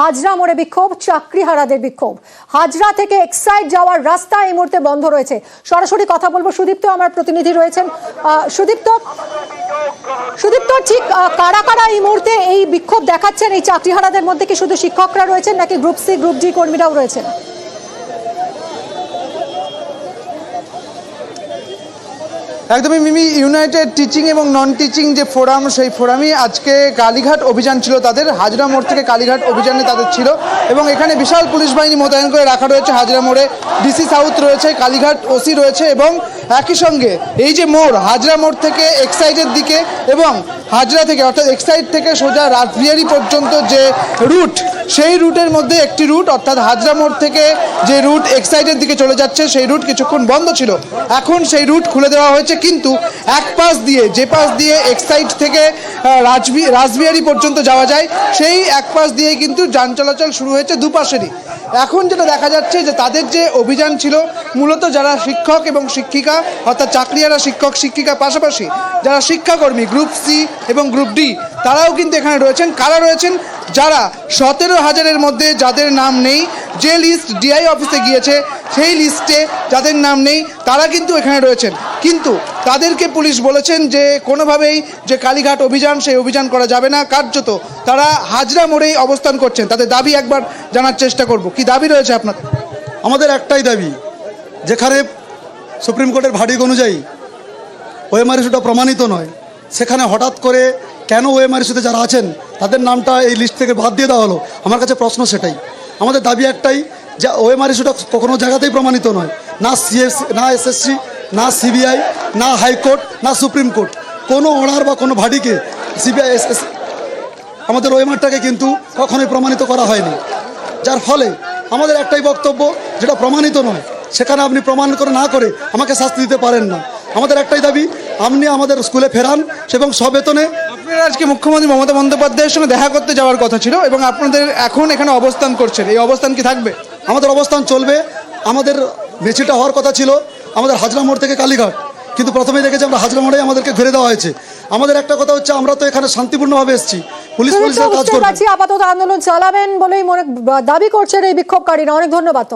হাজরা মোড়ে বিক্ষোভ, চাকরিহারাদের বিক্ষোভ। হাজরা থেকে এক্সাইড যাওয়ার রাস্তা এই মুহূর্তে বন্ধ রয়েছে। সরাসরি কথা বলব, সুদীপ্ত আমার প্রতিনিধি রয়েছেন। সুদীপ্ত? সুদীপ্ত, ঠিক কারা কারা এই মুহূর্তে এই বিক্ষোভ দেখাচ্ছেন? এই চাকরিহারাদের মধ্যে কি শুধু শিক্ষকরা রয়েছেন, নাকি গ্রুপ সি, গ্রুপ ডি কর্মীরাও রয়েছেন? একদমই মিমি ইউনাইটেড টিচিং এবং নন টিচিং যে ফোরাম সেই ফোরামই আজকে কালীঘাট অভিযান ছিল তাদের। হাজরা মোড় থেকে কালীঘাট অভিযানে তাদের ছিল এবং এখানে বিশাল পুলিশ বাহিনী মোতায়েন করে রাখা রয়েছে। হাজরা মোড়ে ডিসি সাউথ রয়েছে, কালীঘাট ওসি রয়েছে এবং একই সঙ্গে এই যে মোড়, হাজরা মোড় থেকে এক্সাইডের দিকে এবং হাজরা থেকে, অর্থাৎ এক্সাইড থেকে সোজা রাসবিহারি পর্যন্ত যে রুট, সেই রুটের মধ্যে একটি রুট, অর্থাৎ হাজরা মোড় থেকে যে রুট এক্সাইডের দিকে চলে যাচ্ছে, সেই রুট কিছুক্ষণ বন্ধ ছিল। এখন সেই রুট খুলে দেওয়া হয়েছে, কিন্তু এক পাশ দিয়ে, যে পাশ দিয়ে এক্সাইড থেকে রাজবি রাসবিহারি পর্যন্ত যাওয়া যায়, সেই এক পাশ দিয়ে কিন্তু যান চলাচল শুরু হয়েছে দুপাশেরই। এখন যেটা দেখা যাচ্ছে যে তাদের যে অভিযান ছিল মূলত যারা শিক্ষক এবং শিক্ষিকা, অর্থাৎ চাকরিয়ারা শিক্ষক, শিক্ষিকা পাশাপাশি যারা শিক্ষাকর্মী, গ্রুপ সি এবং গ্রুপ ডি, তারাও কিন্তু এখানে রয়েছেন। কারা রয়েছেন? যারা সতেরো হাজারের মধ্যে যাদের নাম নেই, যে লিস্ট ডিআই অফিসে গিয়েছে, সেই লিস্টে যাদের নাম নেই, তারা কিন্তু এখানে রয়েছেন। কিন্তু তাদেরকে পুলিশ বলেছেন যে কোনোভাবেই যে কালীঘাট অভিযান, সেই অভিযান করা যাবে না। কার্যত তারা হাজরা মোড়েই অবস্থান করছেন। তাদের দাবি একবার জানার চেষ্টা করব। কি দাবি রয়েছে আপনার আমাদের একটাই দাবি যেখানে সুপ্রিম কোর্টের ভার্ডিক অনুযায়ী ওএমআর ইস্যুটা প্রমাণিত নয়, সেখানে হঠাৎ করে কেন ওএমআর ইস্যুতে যারা আছেন, তাদের নামটা এই লিস্ট থেকে বাদ দিয়ে দেওয়া হলো? আমার কাছে প্রশ্ন সেটাই। আমাদের দাবি একটাই যে ওএমআর ইস্যুটা কোনো জায়গাতেই প্রমাণিত নয়। না সিএস না এসএসসি না সিবিআই না হাইকোর্ট না সুপ্রিম কোর্ট। কোনো অর্ডার বা কোনো ভাডিকে সিবিআই এস আমাদের ওএমআরটাকে কিন্তু কখনোই প্রমাণিত করা হয়নি। যার ফলে আমাদের একটাই বক্তব্য, যেটা প্রমাণিত নয় সেখানে আপনি প্রমাণ করে না করে আমাকে শাস্তি দিতে পারেন না। আমাদের একটাই দাবি আপনি আমাদের স্কুলে ফেরান এবং সবেতনে আপনারা আজকে মুখ্যমন্ত্রী মমতা বন্দ্যোপাধ্যায়ের সঙ্গে দেখা করতে যাওয়ার কথা ছিল এবং আপনাদের এখন এখানে অবস্থান করছেন। এই অবস্থান কি থাকবে? আমাদের অবস্থান চলবে। আমাদের মিছিলটা হওয়ার কথা ছিল আমাদের হাজরা মোড় থেকে কালীঘাট। কিন্তু প্রথমেই দেখেছি আমরা হাজরা মোড়ে আমাদেরকে ঘিরে দেওয়া হয়েছে। আমাদের একটা কথা হচ্ছে আমরা তো এখানে শান্তিপূর্ণভাবে এসেছি। পুলিশ পুলিশের কাজ করবে। আপাতত আন্দোলন চালাবেন বলেই মনে দাবি করছেন এই বিক্ষোভকারীরা। অনেক ধন্যবাদ